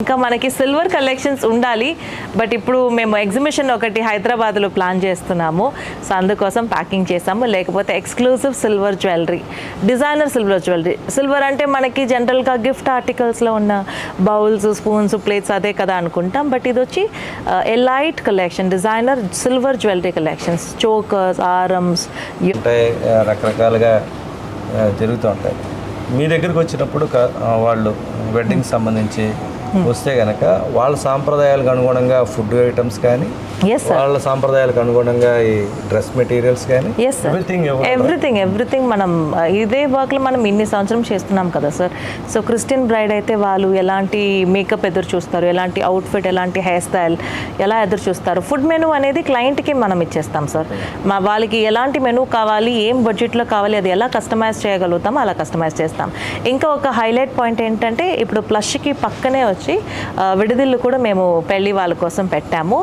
ఇంకా మనకి silver collections ఉండాలి బట్ ఇప్పుడు మేము ఎగ్జిబిషన్ ఒకటి హైదరాబాద్లో ప్లాన్ చేస్తున్నాము. సో అందుకోసం ప్యాకింగ్ చేసాము లేకపోతే exclusive silver jewellery designer silver jewellery silver అంటే మనకి జనరల్గా గిఫ్ట్ ఆర్టికల్స్లో ఉన్న బౌల్స్ స్పూన్స్ ప్లేట్స్ అదే కదా అనుకుంటాం. బట్ ఇది వచ్చి elite collection designer silver jewellery collections chokers arms రకరకాలుగా ఆ, జరుగుతూ ఉంటాయి. మీ దగ్గరికి వచ్చినప్పుడు ఆ, వాళ్ళు వెడ్డింగ్ సంబంధించి వస్తే కనుక వాళ్ళ సాంప్రదాయాలకు అనుగుణంగా ఫుడ్ ఐటమ్స్ కానీ వాళ్ళ సాంప్రదాయాలకు అనుగుణంగా ఈ డ్రెస్ మెటీరియల్స్ కానీ ఎవ్రీథింగ్ ఎవ్రీథింగ్ మనం ఇదే వర్క్లో మనం ఇన్ని సంవత్సరం చేస్తున్నాం కదా సార్ సో క్రిస్టియన్ బ్రైడ్ అయితే వాళ్ళు ఎలాంటి మేకప్ ఎదురు చూస్తారు ఎలాంటి అవుట్ఫిట్ ఎలాంటి హెయిర్ స్టైల్ ఎలా ఎదురు చూస్తారు? ఫుడ్ మెనూ అనేది క్లయింట్కి మనం ఇచ్చేస్తాం సార్ మా వాళ్ళకి ఎలాంటి మెనూ కావాలి ఏం బడ్జెట్లో కావాలి అది ఎలా కస్టమైజ్ చేయగలుగుతామో అలా కస్టమైజ్ చేస్తాం. ఇంకా ఒక హైలైట్ పాయింట్ ఏంటంటే ఇప్పుడు ప్లష్కి పక్కనే ఆ, విడిదిల్లు కూడా మేము పెళ్ళి వాళ్ళ కోసం పెట్టాము.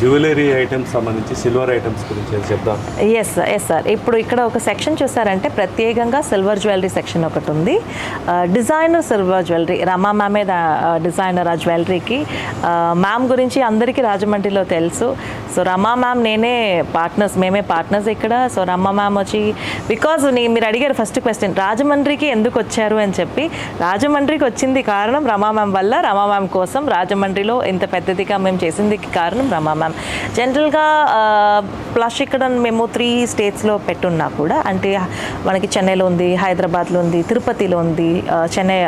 జ్యువెలరీ ఐటమ్స్ సంబంధించి సిల్వర్ ఐటమ్స్ గురించి చెప్దాం? ఎస్ ఎస్ సార్ ఇప్పుడు ఇక్కడ ఒక సెక్షన్ చూసారంటే ప్రత్యేకంగా సిల్వర్ జ్యువెలరీ సెక్షన్ ఒకటి ఉంది. డిజైనర్ సిల్వర్ జ్యువెలరీ రమా మ్యామే డిజైనర్ ఆ జ్యువెలరీకి. మ్యామ్ గురించి అందరికీ రాజమండ్రిలో తెలుసు. సో రమా మ్యామ్ నేనే పార్ట్నర్స్ మేమే పార్ట్నర్స్ ఇక్కడ. సో రమా మ్యామ్ వచ్చి బికాజ్ మీరు అడిగారు ఫస్ట్ క్వశ్చన్ రాజమండ్రికి ఎందుకు వచ్చారు? అని చెప్పి రాజమండ్రికి వచ్చింది కారణం రమా మ్యామ్ వల్ల రమా మ్యామ్ కోసం రాజమండ్రిలో ఇంత పెద్దదిగా మేము చేసింది కారణం రమా మ్యామ్. జనరల్గా ప్లస్ ఇక్కడ మేము త్రీ స్టేట్స్లో పెట్టున్నా కూడా అంటే మనకి చెన్నైలో ఉంది హైదరాబాద్లో ఉంది తిరుపతిలో ఉంది చెన్నై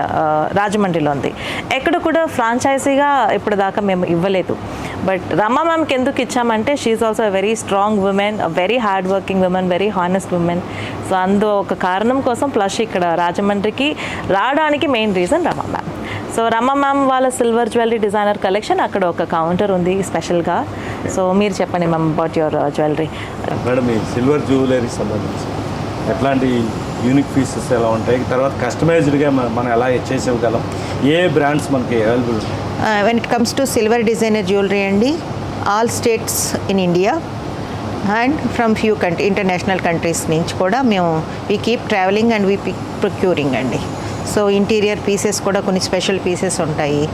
రాజమండ్రిలో ఉంది. ఎక్కడ కూడా ఫ్రాంచైజీగా ఇప్పుడు దాకా మేము ఇవ్వలేదు. బట్ రమా మ్యామ్కి ఎందుకు ఇచ్చామంటే she also very strong women very hard working women very honest women so అందు ఒక కారణం కోసం ప్లస్ ఇక్కడ రాజమండ్రికి రావడానికి main reason Rama ma'am. So Rama ma'am వాళ్ళ సిల్వర్ జ్యువెలరీ డిజైనర్ కలెక్షన్ అక్కడ ఒక కౌంటర్ ఉంది స్పెషల్గా. సో మీరు చెప్పండి ma'am about your jewellery. Madam ఈ సిల్వర్ జ్యువెలరీ సంబంధించి ఎట్లాంటి యూనిక్ పీసెస్ ఎలా ఉంటాయి? తర్వాత కస్టమైజ్డ్గా మనం ఎలా చేసేయగలం? ఏ బ్రాండ్స్ మనకి available when it comes to silver designer jewellery అండి all states in India and from few country international countries నుంచి కూడా మేము we keep travelling and we procuring అండి. సో ఇంటీరియర్ పీసెస్ కూడా కొన్ని స్పెషల్ పీసెస్ ఉంటాయి.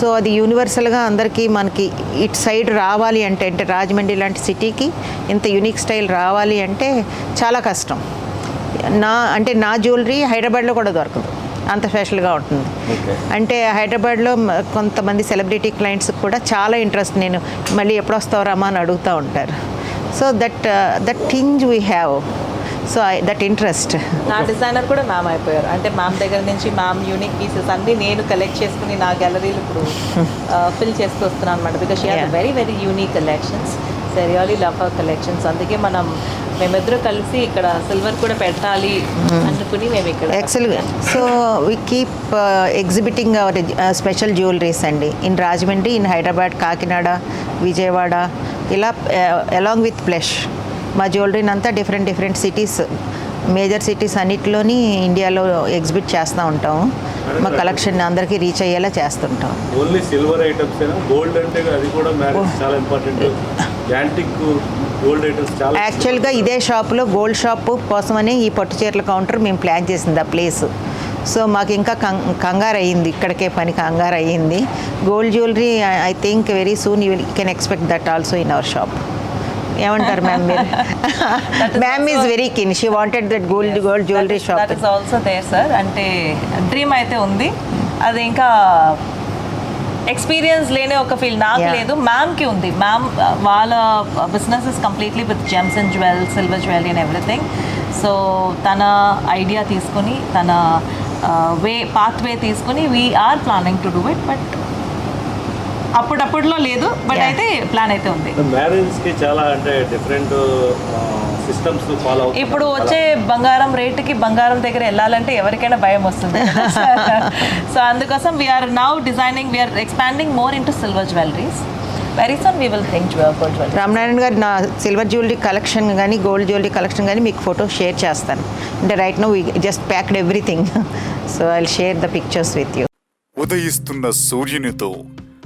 సో అది యూనివర్సల్గా అందరికీ మనకి ఇటు సైడ్ రావాలి అంటే అంటే రాజమండ్రి లాంటి సిటీకి ఇంత యూనిక్ స్టైల్ రావాలి అంటే చాలా కష్టం. నా అంటే నా జ్యువెలరీ హైదరాబాద్లో కూడా దొరకదు. అంత స్పెషల్గా ఉంటుంది. అంటే హైదరాబాద్లో కొంతమంది సెలబ్రిటీ క్లయింట్స్ కూడా చాలా ఇంట్రెస్ట్ నేను మళ్ళీ ఎప్పుడు వస్తావురామా అని అడుగుతూ ఉంటారు. So that that thing we have. So that interest నా డిజైనర్ కూడా మ్యామ్ అయిపోయారు. అంటే మ్యామ్ దగ్గర నుంచి మ్యామ్ యూనిక్ పీసెస్ అన్ని నేను కలెక్ట్ చేసుకుని నా గ్యాలరీలో ఇప్పుడు ఫిల్ చేస్తూ వస్తున్నాను అనమాట because she Yeah. Very very unique collections so really love our collections అందుకే మనం మేమిద్దరు కలిసి ఇక్కడ సిల్వర్ కూడా పెట్టాలి అనుకుని మేము ఇక్కడ యాక్చువల్గా so we keep exhibiting our special jewelleries అండి. ఇన్ రాజమండ్రి ఇన్ హైదరాబాద్ కాకినాడ విజయవాడ ఇలా అలాంగ్ విత్ ప్లష్ మా జ్యువెలరీని అంతా different different cities major cities అన్నిటిలోని ఇండియాలో ఎగ్జిబిట్ చేస్తూ ఉంటాము మా కలెక్షన్ అందరికీ రీచ్ అయ్యేలా చేస్తుంటాం. ఓన్లీ సిల్వర్ ఐటమ్స్ గోల్డ్ అంటే అది కూడా మ్యారేజ్ చాలా ఇంపార్టెంట్ యాంటిక్ గోల్డ్ ఐటమ్స్ చాలా యాక్చువల్గా ఇదే షాప్లో గోల్డ్ షాప్ కోసమని ఈ పట్టు చీరల కౌంటర్ మేము ప్లాన్ చేసింది ఆ ప్లేస్ సో మాకు ఇంకా కంగారు అయ్యింది. ఇక్కడికే పని కంగారు అయ్యింది. Gold jewellery I think very soon you can expect that also in our shop ఏమంటారు మ్యామ్ మీరు? Ma'am is very keen she wanted that gold gold jewellery shop that is also there sir అంటే dream అయితే ఉంది. అది ఇంకా experience లేని ఒక feel నాకు. లేదు. మ్యామ్కి ఉంది. మ్యామ్ వాళ్ళ business is completely with gems and jewel silver jewellery and everything so తన ఐడియా తీసుకుని తన వే పాత్ వే తీసుకుని we're planning to do it but అప్పుడప్పుడులో లేదు బట్. అయితే ప్లాన్ అయితే ఉంది. మ్యారేజ్కి చాలా అంటే డిఫరెంట్ సిస్టమ్స్ ఫాలో ఇప్పుడు వచ్చే బంగారం రేటుకి బంగారం దగ్గర వెళ్ళాలంటే ఎవరికైనా భయం వస్తుంది. సో అందుకోసం we're now designing we're expanding more into silver jewelleries very soon we will think gold jewellery Ramanarayana గారు నా సిల్వర్ జ్యువెలరీ కలెక్షన్ కానీ గోల్డ్ జ్యువెలరీ కలెక్షన్ కానీ మీకు ఫోటో షేర్ చేస్తాను. అంటే right no we just packed everything so I share the pictures with you ఉదయిస్తున్న సూర్యునితో